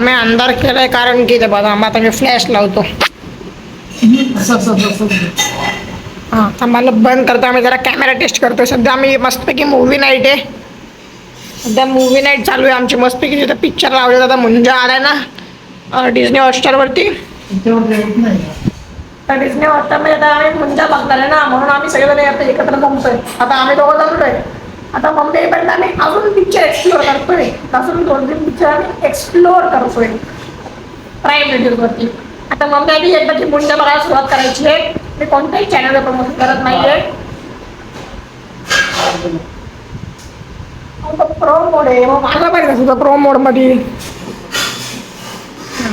आम्ही अंधार केलाय कारण की ते बघा मग आता मी फ्लॅश लावतो. हा हां आम्हाला बंद करतो. आम्ही जरा कॅमेरा टेस्ट करतो सध्या आम्ही मस्तपैकी मूवी नाईट आहे. सध्या मूवी नाईट चालू आहे आमची. मस्तपैकी तिथं पिक्चर लावले आता मुंजा आलाय ना डिझनी हॉटस्टारवरती तर डिझनी हॉटस्टारमध्ये आता आम्ही मुंजा बघणार आहे ना म्हणून आम्ही सगळेजण आता एकत्र जमतोय आता आम्ही दोघं जमतोय आता मुंबईपर्यंत आम्ही अजून पिक्चर करतोय अजून दोन तीन पिक्चर आम्ही एक्सप्लोअर करतोय प्राईम व्हिडिओवरती आता मम्मी आधी एकदाची मुंजा बघायला सुरुवात करायची आहे. मी कोणत्याही चॅनलवर प्रमोशन करत नाहीये. प्रो मोड आहे. मग माझा पाहिजे प्रो मोडमध्ये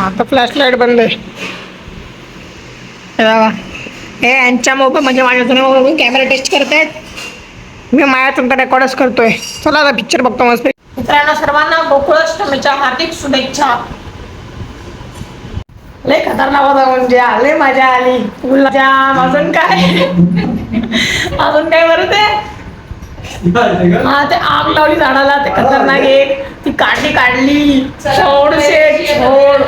आता फ्लॅश लाइट बंद आहे. हे यांच्या मोबाईल म्हणजे माझ्या जुन्या मोबाईल कॅमेरा टेस्ट करतायत. मी माझ्या तुमचा रेकॉर्डच करतोय. चला आता पिक्चर बघतो मस्त मित्रांनो सर्वांना गोकुळाष्टमीच्या हार्दिक शुभेच्छा. लय खतरनाक होता म्हणजे लय मजा आली. गुलाबजाम अजून काय? अजून काय बरं ते? हा ते आग लावली झाडाला ते खतरनाक एक ती काढली काढली. छोड छोड.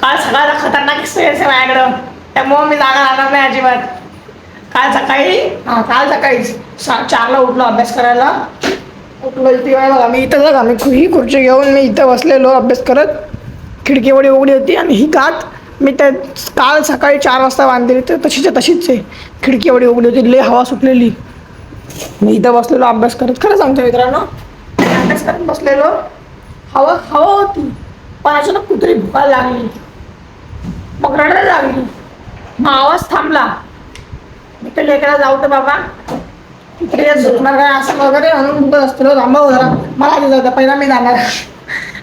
काल सकाळचा खतरनाक एक्सपिरियन्स आहे माझ्याकडं. त्यामुळं मी जागा राहणार नाही अजिबात. काल सकाळी? हा काल सकाळीच सा चारला उठलो अभ्यास करायला. उठलो इथे वेळ बघा मी इथं बघा मी ही खुर्ची घेऊन मी इथं बसलेलो अभ्यास करत. खिडकी एवढी उघडी होती आणि ही गात मी त्या काल सकाळी चार वाजता बांधलेली तर तशीच्या तशीच आहे. खिडकी एवढी उघडी होती लय हवा सुटलेली. मी इथं बसलेलो अभ्यास करत. खरं सांगतो मित्रांनो अभ्यास करत बसलेलो. हवा हवा होती. पण अचानक कुत्री भुकायला लागली. मग रडायला लागली. मग आवाज थांबला. तर लेकरा जाऊ तर बाबा. कुत्री झोपणार काय असं वगैरे म्हणून बघत असतो थांबव जरा. मला आधी जाऊ द्या पहिला मी जाणार.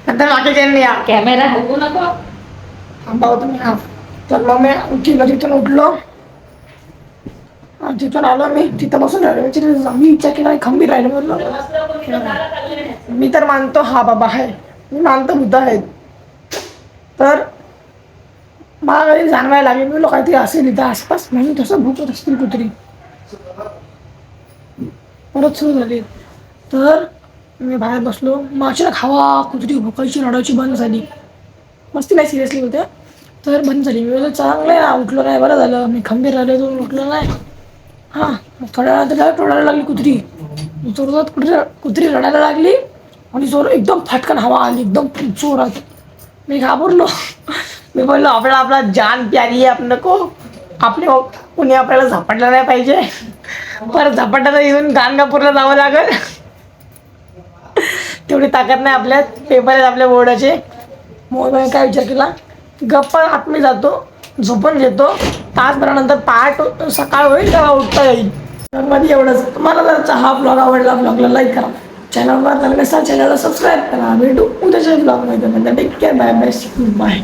नंतर बाकीच्यांनी या कॅमेरा हलवू नको. थांबाव तुम्ही. हा. तर मग मी उठलो तिथून उठलो. हा, तिथून आलो मी तिथं बसून राहिलो. मी विचार केला खंबीर राहिलो. म्हणलं मी तर मानतो हा बाबा आहे. मी मानतो बुद्ध आहेत. तर मला कधी जाणवायला लागेल मी लोक काहीतरी असेल इथं आसपास म्हणून तसं भूकत असतील कुत्री. परत सुरू झाली. तर मी बाहेर बसलो. मग अचानक हवा कुत्री भुकायची रडायची बंद झाली. मस्ती नाही सिरियसली होत्या तर बंद झाली. मी चांगलं आहे ना उठलो नाही बरं झालं. मी खंबीर राहिले तो उठलो नाही. हां थोड्या वेळात डायरेक्ट रडायला लागली कुत्री. जोरात कुत्री कुत्री रडायला लागली. आणि जोर एकदम फाटकन हवा आली एकदम जोरात. मी घाबरलो. मी बोललो आपला आपला जान प्यारी आहे आपलं को आपले हो, कुणी आपल्याला झपाटलं नाही पाहिजे. परत झपाटायला येऊन गाणगापूरला जावं लागेल. तेवढी ताकद नाही आपल्यात. पेपर आहेत आपल्या बोर्डाचे. मग काय विचार केला? गप्पा आत मी जातो झोपून घेतो. तासभरानंतर पहाट सकाळ होईल तेव्हा उठता येईल. तर मध्ये एवढंच. तुम्हाला जर हा ब्लॉग आवडला ब्लॉगला लाईक करा. चॅनलवर नवीन असाल चॅनलला सबस्क्राईब करा. भेटू उद्याच्या ब्लॉगमध्ये take care bye bye bye